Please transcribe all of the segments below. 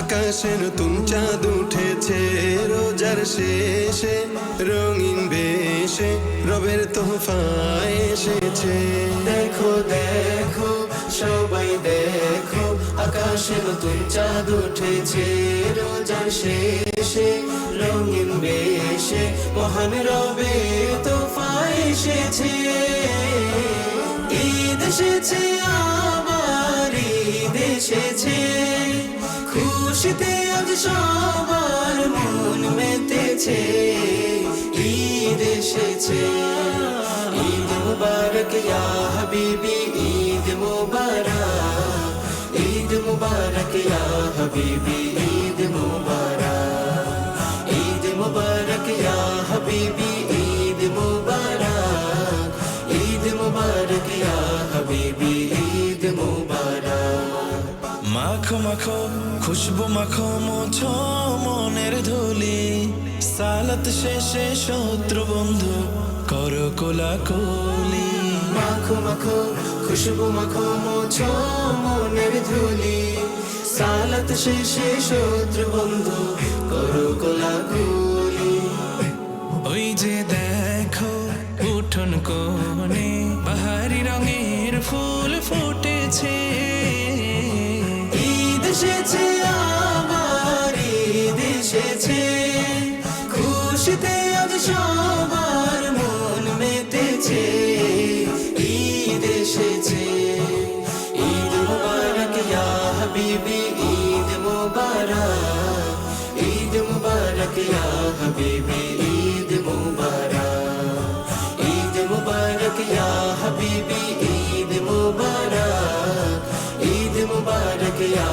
আকাশে নতুন চাঁদ উঠেছে। রোজার শেষে রঙিন বেশে, রবের তোহফায় এসেছে। দেখো দেখো, সবাই দেখো আকাশে নতুন চাঁদ উঠেছে। রোজার শেষে রঙিন বেশে, মহান রবে তোফায় এসেছে। ঈদ এসেছে ঈদ এসেছে। খুশিতে আজ সবার মন মেতেছে। ঈদ এসেছে। ঈদ মুবারক ইয়া হাবিবি, ঈদ মুবারক। ঈদ মুবারক ইয়া হাবিবি, ঈদ মুবারক। ঈদ মুবারক ইয়া হাবিবি, ঈদ মুবারক। ঈদ মুবারক ইয়া হাবিবি। মাখো খুশবু মাখো মোছো মনের ধুলি। সালাত শেষে শত্রু বন্ধু করো কোলা কোলি মাখো মাখো খুশবু মাখো মোছো মনের ধুলি। সালাত শেষে শত্রু বন্ধু করো কোলাকুলি। ওই যে দেখো উঠোন কোণে বাহারি রঙের ফুল ফুটেছে। এসেছে আবার ঈদ এসেছে। খুশিতে আজ সবার মন মেতেছে। ঈদ এসেছে। ঈদ মুবারক ইয়া হাবিবি, ঈদ মুবারক। ঈদ মুবারক ইয়া হাবিবি, ঈদ মুবারক। ঈদ মুবারক ইয়া হাবিবি, ঈদ মুবারক। ঈদ মুবারক ইয়া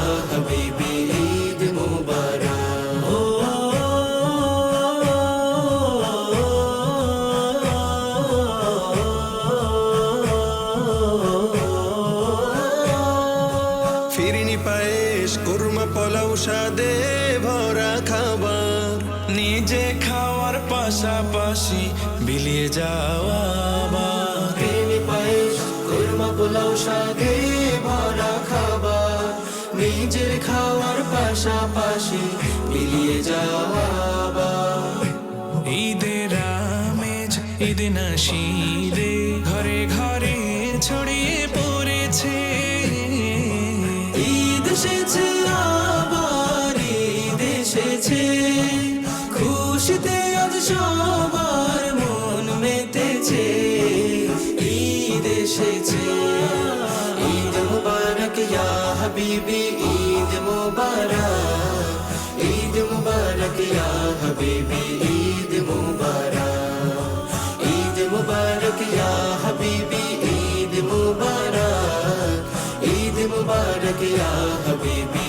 পায়েস খাবার নিজে খাওয়ার পাশাপাশি বিলিয়ে যাওয়া আবার। প্রেমী পায়েস কুরমা পোলাও পাশাপাশি মিলিয়ে যাওয়া। ঈদের আমেজ ঈদ না নাশিদে ঘরে ঘরে ছড়িয়ে পড়েছে। ঈদ এসেছে আবার ঈদ এসেছে। খুশিতে আজ সবার মন মেতেছে। ঈদ এসেছে ঈদ মুবারক ইয়া হাবিবি মুবারক ঈদ মুবারক ইয়া হাবিবি ঈদ মুবারক ঈদ মুবারক ইয়া হাবিবি ঈদ মুবারক ঈদ মুবারক ইয়া হাবিবি